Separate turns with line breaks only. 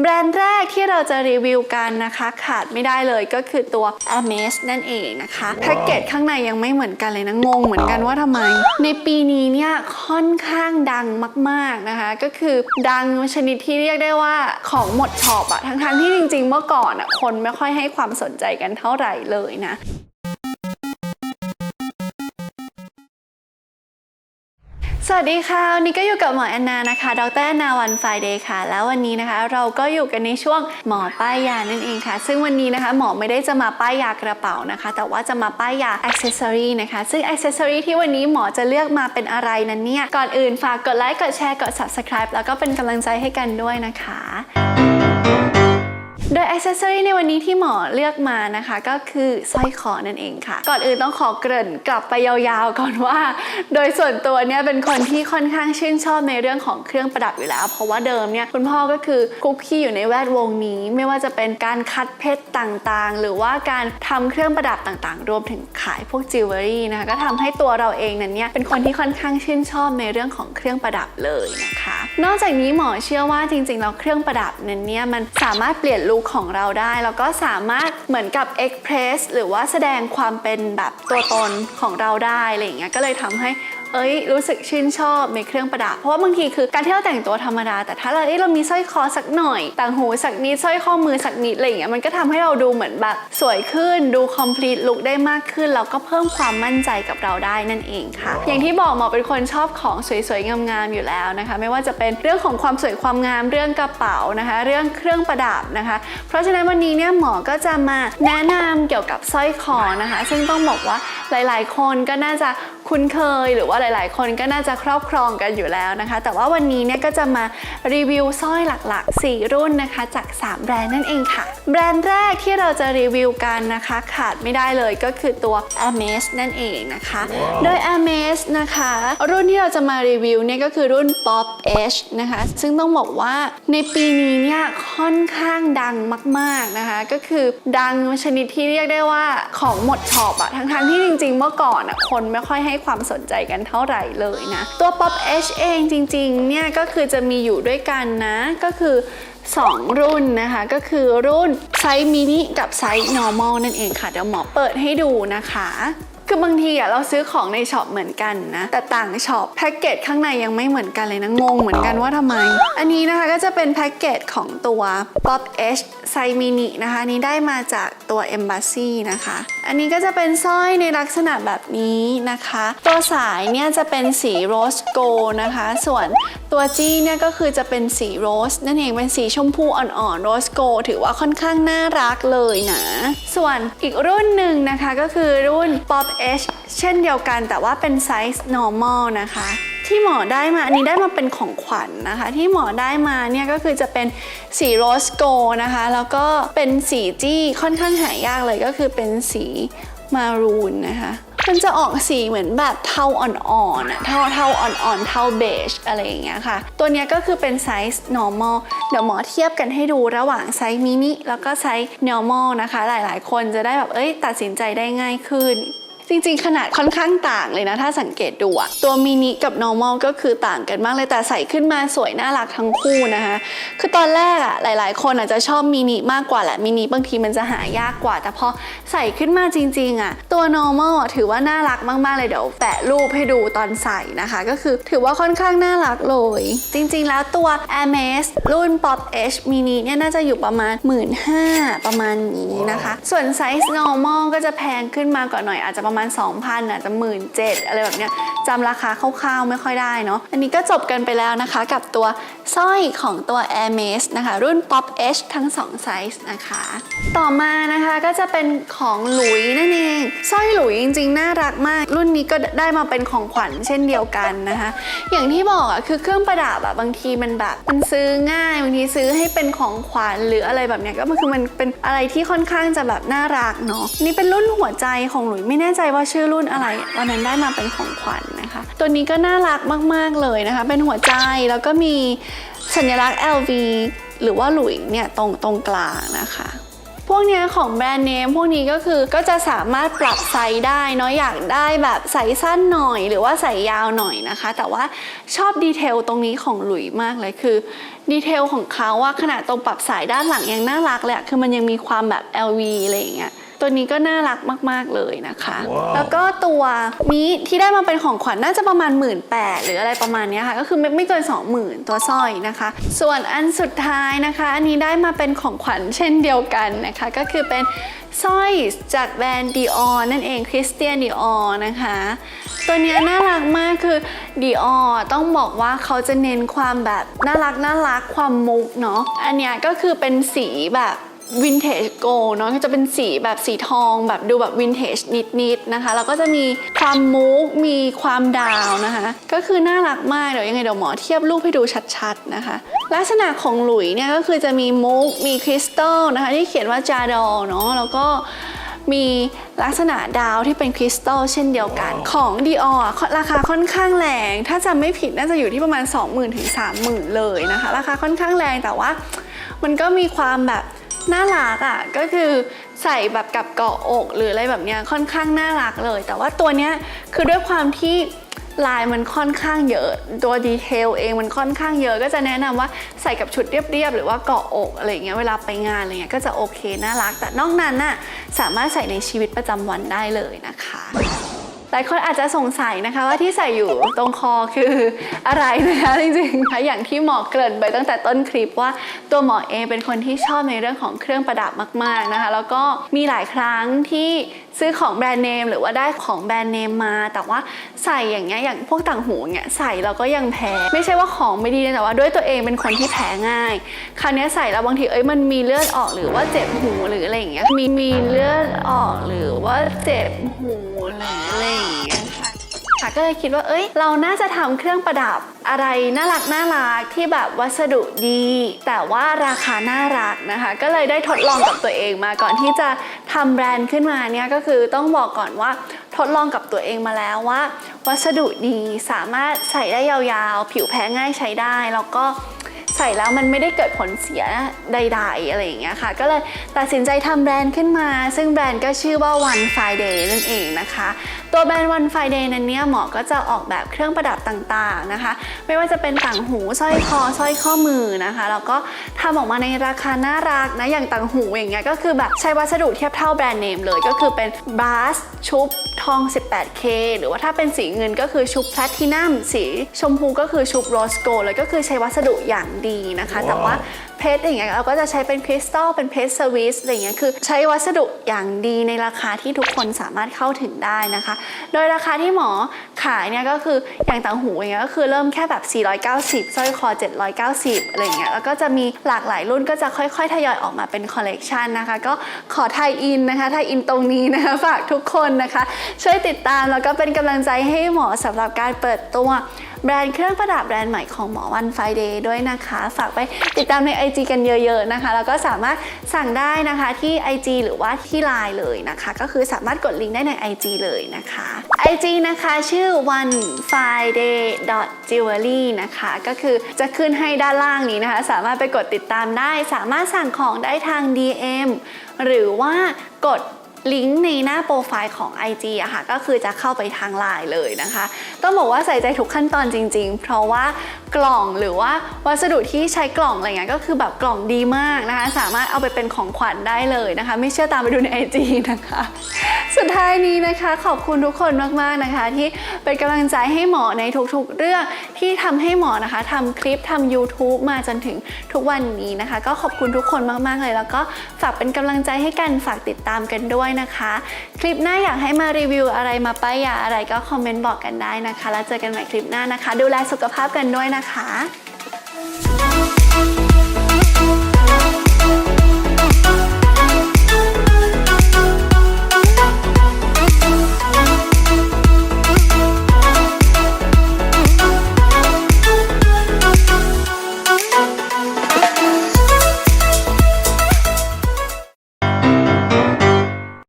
แบรนด์แรกที่เราจะรีวิวกันนะคะ ขาดไม่ได้เลยก็คือตัว a m a z นั่นเองนะคะแพ็กเกจข้างในยังไม่เหมือนกันเลยนะ งงเหมือนกันว่าทำไม ในปีนี้เนี่ยค่อนข้างดังมาก ๆนะคะ ก็คือดังชนิดที่เรียกได้ว่าของหมดช็อปอะทั้งๆที่จริงๆเมื่อก่อนอะคนไม่ค่อยให้ความสนใจกันเท่าไหร่เลยนะ สวัสดีค่ะ วันนี้ก็อยู่กับหมอแอนนานะคะ ดรแอนนาวันไฟเดย์ค่ะ แล้ววันนี้นะคะเราก็อยู่กันในช่วงหมอป้ายยานั่นเองค่ะ ซึ่งวันนี้นะคะหมอไม่ได้จะมาป้ายยากระเป๋านะคะ แต่ว่าจะมาป้ายยาอ c เซสซอรีนะคะ ซึ่งอ c เซสซอรีที่วันนี้หมอจะเลือกมาเป็นอะไรนั้นเนี่ย ก่อนอื่นฝากกดไลค์ กดแชร์ กด subscribe แล้วก็เป็นกำลังใจให้กันด้วยนะคะ โดยอ c เซสซอรีในวันนี้ที่หมอเลือกมานะคะ ก็คือสร้อยคอนั่นเองค่ะ ก่อนอื่นต้องขอเกริ่นกลับไปยาวๆก่อนว่า โดยส่วนตัวเนี่ยเป็นคนที่ค่อนข้างชื่นชอบในเรื่องของเครื่องประดับอยู่แล้ว เพราะว่าเดิมเนี่ยคุณพ่อก็คือคุกคีอยู่ในแวดวงนี้ ไม่ว่าจะเป็นการคัดเพชรต่างๆ หรือว่าการทำเครื่องประดับต่างๆ รวมถึงขายพวกจิวเวลรี่นะคะก็ทำให้ตัวเราเองนั้นเนี่ยเป็นคนที่ค่อนข้างชื่นชอบในเรื่องของเครื่องประดับเลยนะคะ นอกจากนี้หมอเชื่อว่าจริงๆแล้วเครื่องประดับนั้นเนี่ยมันสามารถเปลี่ยนลุคของเราได้ แล้วก็สามารถเหมือนกับเอ็กเพรสหรือว่าแสดงความเป็นแบบตัวตนของเราได้อะไรอย่างเงี้ยก็เลยทำให้ เอ้ยรู้สึกชื่นชอบในเครื่องประดับ เพราะว่าบางทีคือการที่เราแต่งตัวธรรมดา แต่ถ้าเราเอ้ยเรามีสร้อยคอสักหน่อย ต่างหูสักนิดสร้อยข้อมือสักนิดอะไรอย่างเงี้ยมันก็ทำให้เราดูเหมือนแบบสวยขึ้นดู complete look ได้มากขึ้นแล้วก็เพิ่มความมั่นใจกับเราได้นั่นเองค่ะ อย่างที่บอกหมอเป็นคนชอบของสวยๆงามๆอยู่แล้วนะคะ ไม่ว่าจะเป็นเรื่องของความสวยความงามเรื่องกระเป๋านะคะ เรื่องเครื่องประดับนะคะ เพราะฉะนั้นวันนี้เนี่ยหมอก็จะมาแนะนำเกี่ยวกับสร้อยคอนะคะ ซึ่งต้องบอกว่าหลาย ๆ คนก็น่าจะ คุ้นเคย หรือว่าหลาย ๆ คนก็น่าจะครอบครองกันอยู่แล้วนะคะ แต่ว่าวันนี้เนี่ยก็จะมารีวิวสร้อยหลัก ๆ 4 รุ่นนะคะ จาก 3 แบรนด์นั่นเองค่ะ แบรนด์แรกที่เราจะรีวิวกันนะคะ ขาดไม่ได้เลยก็คือตัว a m a z นั่นเองนะคะโดย a m a z นะคะ รุ่นที่เราจะมารีวิวเนี่ยก็คือรุ่น Pop H นะคะ ซึ่งต้องบอกว่าในปีนี้เนี่ยค่อนข้างดังมาก ๆ นะคะ ก็คือดังชนิดที่เรียกได้ว่าของหมดช็อปอะทั้งๆที่จริง ๆ เมื่อก่อนอะคนไม่ค่อยให้ความสนใจกันเท่าไหร่เลยนะ ตัว Pop H เองจริงๆ เนี่ยก็คือจะมีอยู่ด้วยกันนะ ก็คือ 2 รุ่นนะคะ ก็คือรุ่นไซส์มินิกับไซส์ normal นั่นเองค่ะ เดี๋ยวหมอเปิดให้ดูนะคะ คือบางทีอะเราซื้อของในช็อปเหมือนกันนะ แต่ต่างช็อปแพ็กเกจข้างในยังไม่เหมือนกันเลยนะ งงเหมือนกันว่าทำไม อันนี้นะคะก็จะเป็นแพ็กเกจของตัว Pop H ไซส์มินินะคะนนี้ได้มาจากตัว Embassy นะคะ อันนี้ก็จะเป็นสร้อยในลักษณะแบบนี้นะคะ ตัวสายเนี่ยจะเป็นสีโรสโกนะคะ ส่วนตัวจี้เนี่ยก็คือจะเป็นสีโรสนั่นเองเป็นสีชมพูอ่อนๆโรสโกถือว่าค่อนข้างน่ารักเลยนะ ส่วนอีกรุ่นหนึ่งนะคะก็คือรุ่น Pop H เช่นเดียวกันแต่ว่าเป็นไซส์ normal นะคะ ที่หมอได้มา อันนี้ได้มาเป็นของขวัญนนะคะ ที่หมอได้มาเนี่ยก็คือจะเป็นสีโรสโกนะคะ แล้วก็เป็นสีจี้ค่อนข้างหายากเลยก็คือเป็นสีมารูนนะคะมันจะออกสีเหมือนแบบเทาอ่อนๆอะเทาเทาอ่อนๆ เทาเบจอะไรอย่างเงี้ยค่ะ ตัวนี้ก็คือเป็นไซส์ normal เดี๋ยวหมอเทียบกันให้ดูระหว่างไซส์มินิแล้วก็ไซส์ normal นะคะ หลายๆ คนจะได้แบบ เอ้ย ตัดสินใจได้ง่ายขึ้น จริงๆ ขนาดค่อนข้างต่างเลยนะ ถ้าสังเกตดูอะตัวมินิกับ normal ก็คือต่างกันมากเลยแต่ใส่ขึ้นมาสวยน่ารักทั้งคู่นะคะ คือตอนแรกอะหลายๆ คนอาจจะชอบมินิมากกว่าแหละมินิบางทีมันจะหายากกว่า แต่พอใส่ขึ้นมาจริงๆอะตัว normal อะถือว่าน่ารักมากๆเลยเดี๋ยวแปะรูปให้ดูตอนใส่นะคะ ก็คือถือว่าค่อนข้างน่ารักเลย จริงๆ แล้วตัว a m a z รุ่น Pop H mini เนี่ยน่าจะอยู่ประมาณ 1 5ื่นประมาณนี้นะคะ ส่วนไซส์ normal ก็จะแพงขึ้นมากว่าหน่อยอาจจะประมาณ2,000อาจจะ1 7 0 0 0อะไรแบบเนี้ยจำราคาคร่าวๆไม่ค่อยได้เนาะอันนี้ก็จบกันไปแล้วนะคะกับตัวสร้อยของตัว a i r m a z นะคะ รุ่น Pop H ทั้ง 2 ไซส์นะคะ ต่อมานะคะก็จะเป็นของหลุยนั่นเองสร้อยหลุยจริงๆ น่ารักมาก รุ่นนี้ก็ได้มาเป็นของขวัญเช่นเดียวกันนะคะ อย่างที่บอกอะคือเครื่องประดับอะบางทีมันแบบมันซื้อง่ายบางทีซื้อให้เป็นของขวัญหรืออะไรแบบเนี้ยก็มันคือมันเป็นอะไรที่ค่อนข้างจะแบบน่ารักเนาะนี่เป็นรุ่นหัวใจของหลุยไม่แน่ใจว่าชื่อรุ่นอะไรวันนั้นได้มาเป็นของขวัญนะคะ ตัวนี้ก็น่ารักมาก ๆ เลยนะคะ เป็นหัวใจแล้วก็มีสัญลักษณ์ LV หรือว่าหลุยเนี่ยตรงตรงกลางนะคะพวกนี้ของแบรนด์เนมพวกนี้ก็คือก็จะสามารถปรับไซส์ได้เนาะอยากได้แบบใส่สั้นหน่อย หรือว่าใส่ยาวหน่อยนะคะ แต่ว่าชอบดีเทลตรงนี้ของหลุยมากเลยคือดีเทลของเขาว่าขนาดตรงปรับสายด้านหลังยังน่ารักเลยคือมันยังมีความแบบ LV อะไรอย่างเงี้ย ตัวนี้ก็น่ารักมาก ๆ เลยนะคะแล้วก็ตัวนี้ที่ได้มาเป็นของขวัญน่าจะประมาณ 1 8ื่นหรืออะไรประมาณเนี้ยค่ะ ก็คือไม่ไม่เกิน 20,000 ตัวสร้อยนะคะ ส่วนอันสุดท้ายนะคะ อันนี้ได้มาเป็นของขวัญเช่นเดียวกันนะคะ ก็คือเป็นสร้อยจากแบรนด์ Dior นั่นเอง Christian Dior นะคะ ตัวเนี้ยน่ารักมากคือ Dior ต้องบอกว่าเขาจะเน้นความแบบน่ารักน่ารักความมุกเนาะอันเนี้ยก็คือเป็นสีแบบ วินเทจโกเนาะก็จะเป็นสีแบบสีทองแบบดูแบบวินเทจนิดๆนะคะ แล้วก็จะมีความมุกมีความดาวนะคะ ก็คือน่ารักมากเดี๋ยวยังไงเดี๋ยวหมอเทียบรูปให้ดูชัดๆนะคะ ลักษณะของหลุยเนี่ยก็คือจะมีมุกมีคริสตัลนะคะที่เขียนว่าจาดอเนาะแล้วก็มีลักษณะดาวที่เป็นคริสตัลเช่นเดียวกัน ของ Dior อะราคาค่อนข้างแรง ถ้าจำไม่ผิดน่าจะอยู่ที่ประมาณ 20,000ถึง30,000 เลยนะคะ ราคาค่อนข้างแรงแต่ว่ามันก็มีความแบบ น่ารักอะ่ะก็คือใส่แบบกับเกาะอกหรืออะไรแบบเนี้ยค่อนข้างน่ารักเลย แต่ว่าตัวเนี้ยคือด้วยความที่ลายมันค่อนข้างเยอะ ตัวดีเทลเองมันค่อนข้างเยอะก็จะแนะนำว่าใส่กับชุดเรียบๆ หรือว่าเกาะอกอะไรเงี้ยเวลาไปงานอะไรเงี้ยก็จะโอเคน่ารัก แต่นอกนั้นน่ะสามารถใส่ในชีวิตประจำวันได้เลยนะคะ ลายคนอาจจะสงสัยนะคะว่าที่ใส่อยู่ตรงคอคืออะไรนะคะจริงๆค่ะอย่างที่หมอเกริ่นไปตั้งแต่ต้นคลิปว่าตัวหมอเองเป็นคนที่ชอบในเรื่องของเครื่องประดับมาก ๆนะคะ แล้วก็มีหลายครั้งที่ซื้อของแบรนด์เนมหรือว่าได้ของแบรนด์เนมมา แต่ว่าใส่อย่างเงี้ยอย่างพวกต่างหูเนี่ยใส่แล้วก็ยังแพ้ ไม่ใช่ว่าของไม่ดีนะแต่ว่าด้วยตัวเองเป็นคนที่แพ้ง่าย คราวนี้ใส่แล้วบางทีเอ้ยมันมีเลือดออกหรือว่าเจ็บหูหรืออะไรอย่างเงี้ยมีมีเลือดออกหรือว่าเจ็บหู หรืออะไรอย่างเงี้ยค่ะค่ะก็เลยคิดว่า เอ้ย เราน่าจะทำเครื่องประดับอะไรน่ารักน่ารักที่แบบวัสดุดี แต่ว่าราคาน่ารักนะคะ ก็เลยได้ทดลองกับตัวเองมาก่อนที่จะทำแบรนด์ขึ้นมาเนี่ยก็คือต้องบอกก่อนว่าทดลองกับตัวเองมาแล้วว่า วัสดุดีสามารถใส่ได้ยาวๆ ผิวแพ้ง่ายใช้ได้แล้วก็ ใส่แล้วมันไม่ได้เกิดผลเสียใดๆอะไรอย่างเงี้ยค่ะ ก็เลยตัดสินใจทำแบรนด์ขึ้นมา ซึ่งแบรนด์ก็ชื่อว่า One Friday นั่นเองนะคะ ตัวแบรนด์ One Friday นั้นเนี่ยหมอก็จะออกแบบเครื่องประดับต่างๆนะคะ ไม่ว่าจะเป็นต่างหูสร้อยคอสร้อยข้อมือนะคะแล้วก็ทำออกมาในราคาน่ารักนะอย่างต่างหูอย่างเงี้ยก็คือแบบใช้วัสดุเทียบเท่าแบรนด์เนมเลยก็คือเป็นบาสชุบทอง 18K หรือว่าถ้าเป็นสีเงินก็คือชุบแพลทินัมสีชมพูก็คือชุบโรสโกเลยก็คือใช้วัสดุอย่างดีนะคะ แต่ว่าเพชรอย่างเงี้ยเราก็จะใช้เป็นคริสตัลเป็นเพชรสวิสอะไรอย่างเงี้ยคือใช้วัสดุอย่างดีในราคาที่ทุกคนสามารถเข้าถึงได้นะคะ โดยราคาที่หมอขายเนี่ยก็คืออย่างต่างหูอย่างเงี้ยก็คือเริ่มแค่แบบ 490สร้อยคอ 790อะไรอย่างเงี้ยแล้วก็จะมีหลากหลายรุ่นก็จะค่อยๆทยอยออกมาเป็นคอลเลกชันนะคะก็ขอไทยอินนะคะไทยอินตรงนี้นะคะฝากทุกคนนะคะ ช่วยติดตามแล้วก็เป็นกำลังใจให้หมอสำหรับการเปิดตัว แบรนด์เครื่องประดับแบรนด์ใหม่ของหมอวันไฟเดย์ด้วยนะคะ ฝากไปติดตามใน IG กันเยอะๆนะคะ แล้วก็สามารถสั่งได้นะคะที่ IG หรือว่าที่ Line เลยนะคะ ก็คือสามารถกดลิงก์ได้ใน IG เลยนะคะ IG นะคะชื่อ one friday jewelry นะคะ ก็คือจะขึ้นให้ด้านล่างนี้นะคะ สามารถไปกดติดตามได้ สามารถสั่งของได้ทาง DM หรือว่ากด ลิงก์ในหน้าโปรไฟล์ของ IG อะค่ะก็คือจะเข้าไปทางไลน์เลยนะคะ ต้องบอกว่าใส่ใจทุกขั้นตอนจริง ๆ เพราะว่ากล่องหรือว่าวัสดุที่ใช้กล่องอะไรเงี้ยก็คือแบบกล่องดีมากนะคะ สามารถเอาไปเป็นของขวัญได้เลยนะคะ ไม่เชื่อตามไปดูใน IG นะคะ สุดท้ายนี้นะคะขอบคุณทุกคนมากๆนะคะ ที่เป็นกำลังใจให้หมอในทุกๆ เรื่องที่ทำให้หมอนะคะทำคลิปทำ YouTube มาจนถึงทุกวันนี้นะคะ ก็ขอบคุณทุกคนมากๆเลย แล้วก็ฝากเป็นกำลังใจให้กันฝากติดตามกันด้วยนะคะ คลิปหน้าอยากให้มารีวิวอะไรมาป้ายยาอะไรก็คอมเมนต์บอกกันได้นะคะ แล้วเจอกันใหม่คลิปหน้านะคะ ดูแลสุขภาพกันด้วยนะคะ